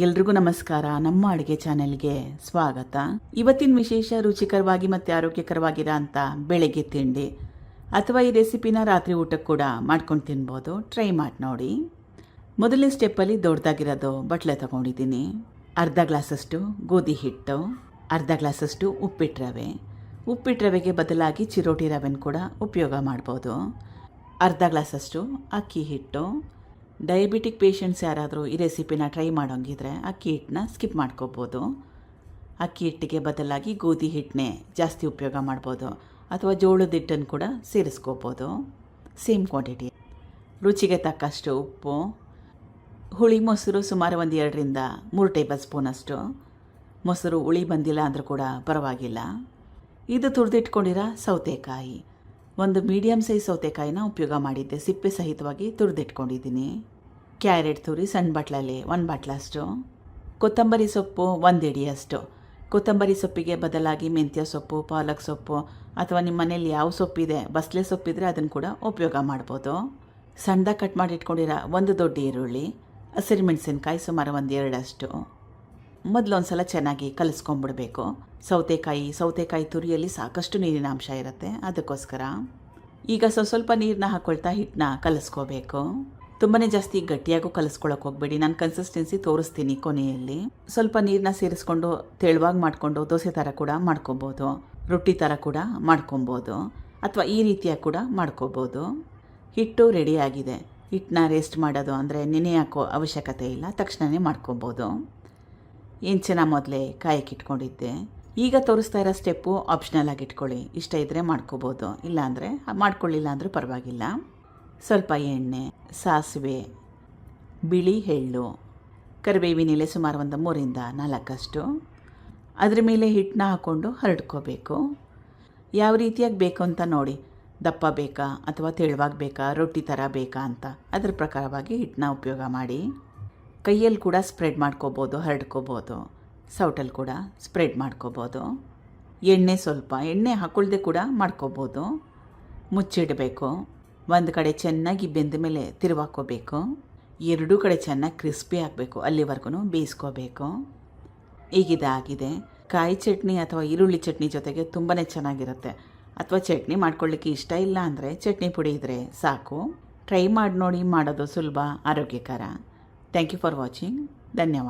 ಎಲ್ರಿಗೂ ನಮಸ್ಕಾರ. ನಮ್ಮ ಅಡುಗೆ ಚಾನೆಲ್ಗೆ ಸ್ವಾಗತ. ಇವತ್ತಿನ ವಿಶೇಷ ರುಚಿಕರವಾಗಿ ಮತ್ತು ಆರೋಗ್ಯಕರವಾಗಿರೋ ಅಂತ ಬೆಳಗ್ಗೆ ತಿಂಡಿ ಅಥವಾ ಈ ರೆಸಿಪಿನ ರಾತ್ರಿ ಊಟಕ್ಕೆ ಕೂಡ ಮಾಡ್ಕೊಂಡು ತಿನ್ಬೋದು. ಟ್ರೈ ಮಾಡಿ ನೋಡಿ. ಮೊದಲನೇ ಸ್ಟೆಪ್ಪಲ್ಲಿ ದೊಡ್ಡದಾಗಿರೋದು ಬಟ್ಲೆ ತಗೊಂಡಿದ್ದೀನಿ. ಅರ್ಧ ಗ್ಲಾಸಷ್ಟು ಗೋಧಿ ಹಿಟ್ಟು, ಅರ್ಧ ಗ್ಲಾಸಷ್ಟು ಉಪ್ಪಿಟ್ಟು ರವೆ. ಉಪ್ಪಿಟ್ಟು ರವೆಗೆ ಬದಲಾಗಿ ಚಿರೋಟಿ ರವೆನ ಕೂಡ ಉಪಯೋಗ ಮಾಡ್ಬೋದು. ಅರ್ಧ ಗ್ಲಾಸಷ್ಟು ಅಕ್ಕಿ ಹಿಟ್ಟು ಡಯಾಬಿಟಿಕ್ ಪೇಷಂಟ್ಸ್ ಯಾರಾದರೂ ಈ ರೆಸಿಪಿನ ಟ್ರೈ ಮಾಡೋಂಗಿದ್ರೆ ಅಕ್ಕಿ ಹಿಟ್ಟನ್ನ ಸ್ಕಿಪ್ ಮಾಡ್ಕೋಬೋದು. ಅಕ್ಕಿ ಹಿಟ್ಟಿಗೆ ಬದಲಾಗಿ ಗೋಧಿ ಹಿಟ್ಟನ್ನೇ ಜಾಸ್ತಿ ಉಪಯೋಗ ಮಾಡ್ಬೋದು. ಅಥವಾ ಜೋಳದ ಹಿಟ್ಟನ್ನು ಕೂಡ ಸೇರಿಸ್ಕೋಬೋದು. ಸೇಮ್ ಕ್ವಾಂಟಿಟಿ ರುಚಿಗೆ ತಕ್ಕಷ್ಟು ಉಪ್ಪು, ಹುಳಿ, ಮೊಸರು ಸುಮಾರು ಒಂದು ಎರಡರಿಂದ ಮೂರು ಟೇಬಲ್ ಸ್ಪೂನಷ್ಟು ಮೊಸರು ಹುಳಿ ಬಂದಿಲ್ಲ ಅಂದರೂ ಕೂಡ ಪರವಾಗಿಲ್ಲ. ಇದು ತುರಿದಿಟ್ಕೊಂಡಿರೋ ಸೌತೆಕಾಯಿ. ಒಂದು ಮೀಡಿಯಮ್ ಸೈಜ್ ಸೌತೆಕಾಯಿನ ಉಪಯೋಗ ಮಾಡಿದ್ದೆ. ಸಿಪ್ಪೆ ಸಹಿತವಾಗಿ ತುರಿದಿಟ್ಕೊಂಡಿದ್ದೀನಿ. ಕ್ಯಾರೆಟ್ ತುರಿ, ಸಣ್ಣ ಬಾಟ್ಲಲ್ಲಿ, ಒಂದು ಬಾಟ್ಲಷ್ಟು. ಕೊತ್ತಂಬರಿ ಸೊಪ್ಪು, ಒಂದು ಹಿಡಿಯಷ್ಟು ಕೊತ್ತಂಬರಿ ಸೊಪ್ಪಿಗೆ ಬದಲಾಗಿ ಮೆಂತ್ಯ ಸೊಪ್ಪು, ಪಾಲಕ್ ಸೊಪ್ಪು ಅಥವಾ ನಿಮ್ಮ ಮನೇಲಿ ಯಾವ ಸೊಪ್ಪಿದೆ, ಬಸ್ಲೆ ಸೊಪ್ಪಿದ್ರೆ ಅದನ್ನು ಕೂಡ ಉಪಯೋಗ ಮಾಡ್ಬೋದು. ಸಣ್ಣದಾಗಿ ಕಟ್ ಮಾಡಿ ಇಟ್ಕೊಂಡಿರೋ ಒಂದು ದೊಡ್ಡ ಈರುಳ್ಳಿ, ಹಸಿರು ಮೆಣಸಿನ್ಕಾಯಿ ಸುಮಾರು ಒಂದು ಎರಡಷ್ಟು ಮೊದಲು ಸಲ ಚೆನ್ನಾಗಿ ಕಲಿಸ್ಕೊಂಡ್ಬಿಡಬೇಕು ಸೌತೆಕಾಯಿ ಸೌತೆಕಾಯಿ ತುರಿಯಲ್ಲಿ ಸಾಕಷ್ಟು ನೀರಿನ ಅಂಶ ಇರುತ್ತೆ. ಅದಕ್ಕೋಸ್ಕರ ಈಗ ಸ್ವಲ್ಪ ಸ್ವಲ್ಪ ನೀರನ್ನ ಹಾಕ್ಕೊಳ್ತಾ ಹಿಟ್ಟನ್ನ ಕಲಿಸ್ಕೋಬೇಕು. ತುಂಬಾ ಜಾಸ್ತಿ ಗಟ್ಟಿಯಾಗೂ ಕಲಿಸ್ಕೊಳಕ್ಕೆ ಹೋಗ್ಬೇಡಿ. ನಾನು ಕನ್ಸಿಸ್ಟೆನ್ಸಿ ತೋರಿಸ್ತೀನಿ ಕೊನೆಯಲ್ಲಿ. ಸ್ವಲ್ಪ ನೀರನ್ನ ಸೇರಿಸ್ಕೊಂಡು ತೆಳುವಾಗಿ ಮಾಡಿಕೊಂಡು ದೋಸೆ ಥರ ಕೂಡ ಮಾಡ್ಕೊಬೋದು. ರೊಟ್ಟಿ ಥರ ಕೂಡ ಮಾಡ್ಕೊಬೋದು. ಅಥವಾ ಈ ರೀತಿಯಾಗಿ ಕೂಡ ಮಾಡ್ಕೋಬೋದು. ಹಿಟ್ಟು ರೆಡಿಯಾಗಿದೆ ಹಿಟ್ಟನ್ನ ರೇಸ್ಟ್ ಮಾಡೋದು ಅಂದರೆ ನೆನೆ ಹಾಕೋ ಅವಶ್ಯಕತೆ ಇಲ್ಲ. ತಕ್ಷಣವೇ ಮಾಡ್ಕೊಬೋದು. ಹೆಂಚನ ಮೊದಲೇ ಕಾಯಕ್ಕೆ ಇಟ್ಕೊಂಡಿದ್ದೆ. ಈಗ ತೋರಿಸ್ತಾ ಇರೋ ಸ್ಟೆಪ್ಪು ಆಪ್ಷನಲ್ ಆಗಿ ಇಟ್ಕೊಳ್ಳಿ. ಇಷ್ಟ ಇದ್ದರೆ ಮಾಡ್ಕೋಬೋದು. ಇಲ್ಲಾಂದರೆ ಮಾಡ್ಕೊಳ್ಳಿಲ್ಲ ಅಂದರೂ ಪರವಾಗಿಲ್ಲ. ಸ್ವಲ್ಪ ಎಣ್ಣೆ, ಸಾಸಿವೆ, ಬಿಳಿ ಎಳ್ಳು, ಕರಿಬೇವಿನ ಎಲೆ ಸುಮಾರು ಒಂದು ಮೂರಿಂದ ನಾಲ್ಕಷ್ಟು. ಅದ್ರ ಮೇಲೆ ಹಿಟ್ಟನ್ನ ಹಾಕ್ಕೊಂಡು ಹರಡ್ಕೋಬೇಕು. ಯಾವ ರೀತಿಯಾಗಿ ಬೇಕು ಅಂತ ನೋಡಿ. ದಪ್ಪ ಬೇಕಾ ಅಥವಾ ತೆಳುವಾಗಿ ಬೇಕಾ, ರೊಟ್ಟಿ ಥರ ಬೇಕಾ ಅಂತ. ಅದ್ರ ಪ್ರಕಾರವಾಗಿ ಹಿಟ್ಟನ್ನ ಉಪಯೋಗ ಮಾಡಿ. ಕೈಯಲ್ಲಿ ಕೂಡ ಸ್ಪ್ರೆಡ್ ಮಾಡ್ಕೋಬೋದು, ಹರಡ್ಕೋಬೋದು, ಸೌಟಲ್ಲಿ ಕೂಡ ಸ್ಪ್ರೆಡ್ ಮಾಡ್ಕೋಬೋದು. ಎಣ್ಣೆ ಸ್ವಲ್ಪ, ಎಣ್ಣೆ ಹಾಕೊಳ್ಳದೆ ಕೂಡ ಮಾಡ್ಕೋಬೋದು. ಮುಚ್ಚಿಡಬೇಕು. ಒಂದು ಕಡೆ ಚೆನ್ನಾಗಿ ಬೆಂದ ಮೇಲೆ ತಿರುವಾಕೋಬೇಕು. ಎರಡೂ ಕಡೆ ಚೆನ್ನಾಗಿ ಕ್ರಿಸ್ಪಿ ಆಗಬೇಕು ಅಲ್ಲಿವರೆಗೂ ಬೇಯಿಸ್ಕೋಬೇಕು. ಈಗಿದಾಗಿದೆ ಕಾಯಿ ಚಟ್ನಿ ಅಥವಾ ಈರುಳ್ಳಿ ಚಟ್ನಿ ಜೊತೆಗೆ ತುಂಬಾ ಚೆನ್ನಾಗಿರುತ್ತೆ. ಅಥವಾ ಚಟ್ನಿ ಮಾಡ್ಕೊಳ್ಳಿಕ್ಕೆ ಇಷ್ಟ ಇಲ್ಲ ಅಂದರೆ ಚಟ್ನಿ ಪುಡಿ ಇದ್ದರೆ ಸಾಕು. ಟ್ರೈ ಮಾಡಿ ನೋಡಿ, ಮಾಡೋದು ಸುಲಭ, ಆರೋಗ್ಯಕರ. ಥ್ಯಾಂಕ್ ಯು ಫಾರ್ ವಾಚಿಂಗ್ ಧನ್ಯವಾದ